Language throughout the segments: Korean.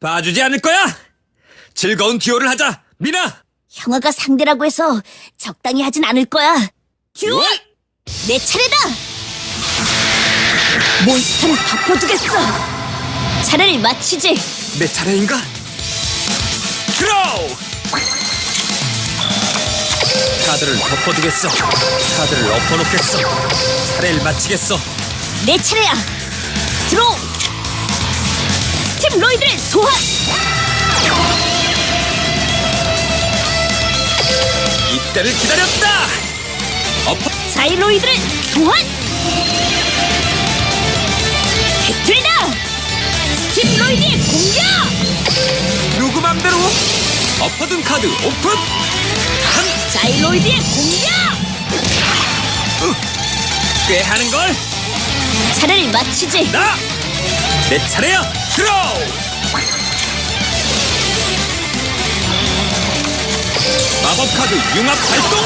봐주지 않을 거야. 즐거운 듀오를 하자, 미나. 형아가 상대라고 해서 적당히 하진 않을 거야. 듀오! 내 차례다! 몬스터를 덮어두겠어! 차례를 마치지! 내 차례인가? 드로우! 카드를 덮어두겠어. 카드를 엎어놓겠어. 차례를 마치겠어. 내 차례야! 드로우! 스팀 로이드를 소환! 이때를 기다렸다. 엎어. 사이로이드를 소환! 배틀이다! 스팀 로이드의 공격! 누구 맘대로? 엎어둔 카드 오픈. 한, 사이로이드의 공격! 꽤 하는 걸. 차례를 마치지! 나. 내 차례야. 드로우. 마법 카드 융합 발동.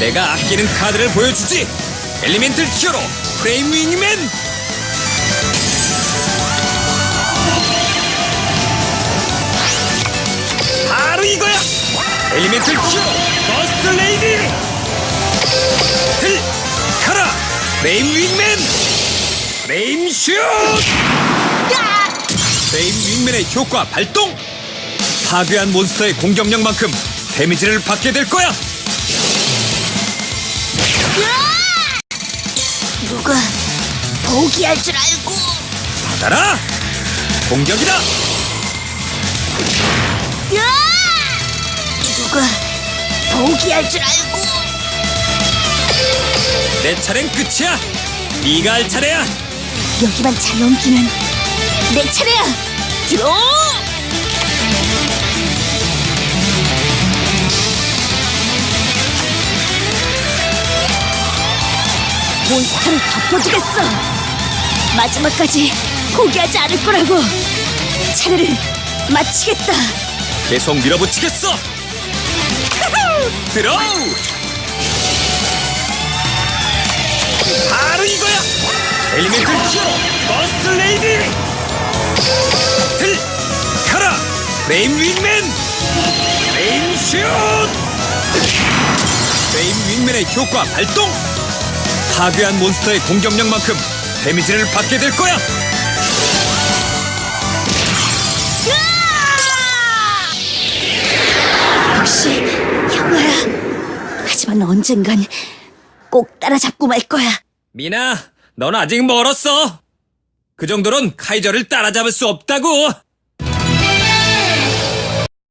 내가 아끼는 카드를 보여주지. 엘리멘틀 히어로 프레임 윙맨. 엘리멘틀 큐! 버스트 레이디! 들! 가라! 프레임 윙맨! 프레임 슛! 프레임 윙맨의 효과 발동! 파괴한 몬스터의 공격력만큼 데미지를 받게 될 거야! 누가 포기할 줄 알고 받아라! 공격이다! 포기할 줄 알고 내 차례는 끝이야! 네가 할 차례야! 여기만 잘 넘기면 내 차례야 들어 몬스터를 덮어주겠어 마지막까지 포기하지 않을 거라고 차례를 마치겠다 계속 밀어붙이겠어! 들어! 바로 이거야! 히어로 버스트 레이디! 들! 가라! 프레임 윙맨! 프레임 슛! 프레임 윙맨의 효과 발동! 파괴한 몬스터의 공격력만큼 데미지를 받게 될 거야! 하지만 언젠간 꼭 따라잡고 말 거야 미나, 넌 아직 멀었어! 그 정도론 카이저를 따라잡을 수 없다고!